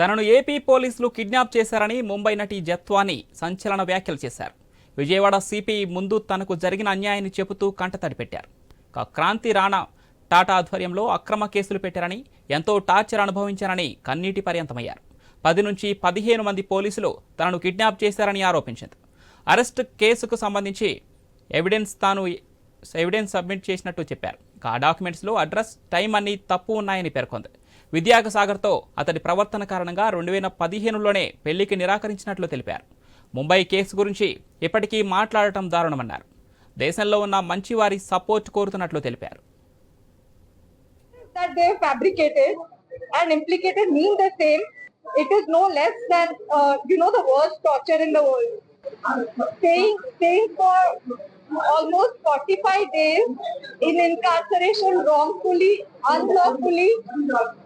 తనను ఏపీ పోలీసులు కిడ్నాప్ చేశారని ముంబై నటి జత్వాని సంచలన వ్యాఖ్యలు చేశారు. విజయవాడ సిపి ముందు తనకు జరిగిన అన్యాయాన్ని చెబుతూ కంటతడి పెట్టారు. క్రాంతి రాణా టాటా ఆధ్వర్యంలో అక్రమ కేసులు పెట్టారని ఎంతో టార్చర్ అనుభవించారని కన్నీటి పర్యంతమయ్యారు. పది నుంచి పదిహేను మంది పోలీసులు తనను కిడ్నాప్ చేశారని ఆరోపించింది. అరెస్ట్ కేసుకు సంబంధించి ఎవిడెన్స్ తాను ఎవిడెన్స్ సబ్మిట్ చేసినట్టు చెప్పారు. ఆ డాక్యుమెంట్స్లో అడ్రస్ టైం అన్ని తప్పు ఉన్నాయని పేర్కొంది. విద్యాగసాగర్తో అతడి ప్రవర్తన కారణంగా రెండు వేల పదిహేనులోనే పెళ్ళికి నిరాకరించినట్లు తెలిపారు. ముంబై కేసు గురించి ఇప్పటికీ మాట్లాడటం దారుణమన్నారు. దేశంలో ఉన్న మంచి వారి సపోర్ట్ కోరుతున్నట్లు తెలిపారు. It is no less almost 45 days in incarceration wrongfully, unlawfully,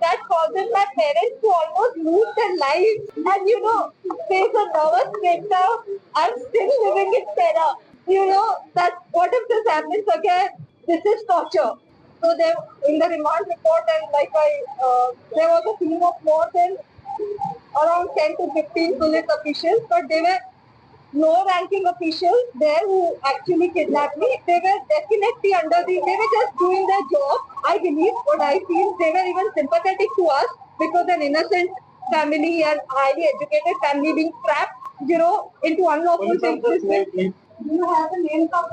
that causes my parents to almost lose their lives. And, you know, face a nervous breakdown. I'm still living in terror. You know, that what if this happens again? This is torture. So there, in the remand report, and like I, uh, there was a team of more than around 10 to 15 police officials, but they were low-ranking officials there who actually kidnapped me. They were definitely under the, they were just doing their job. I believe what I feel, they were even sympathetic to us because an innocent family and highly educated family being trapped, you know, into unlawful things. You have the names of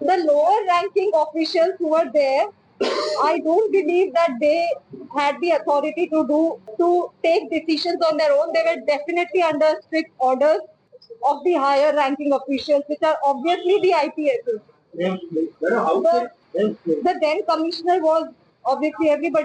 the lower ranking officials who were there? I don't believe that they had the authority to do to take decisions on their own. They were definitely under strict orders of the higher ranking officials, which are obviously the IPSs. The, the then commissioner was obviously everybody.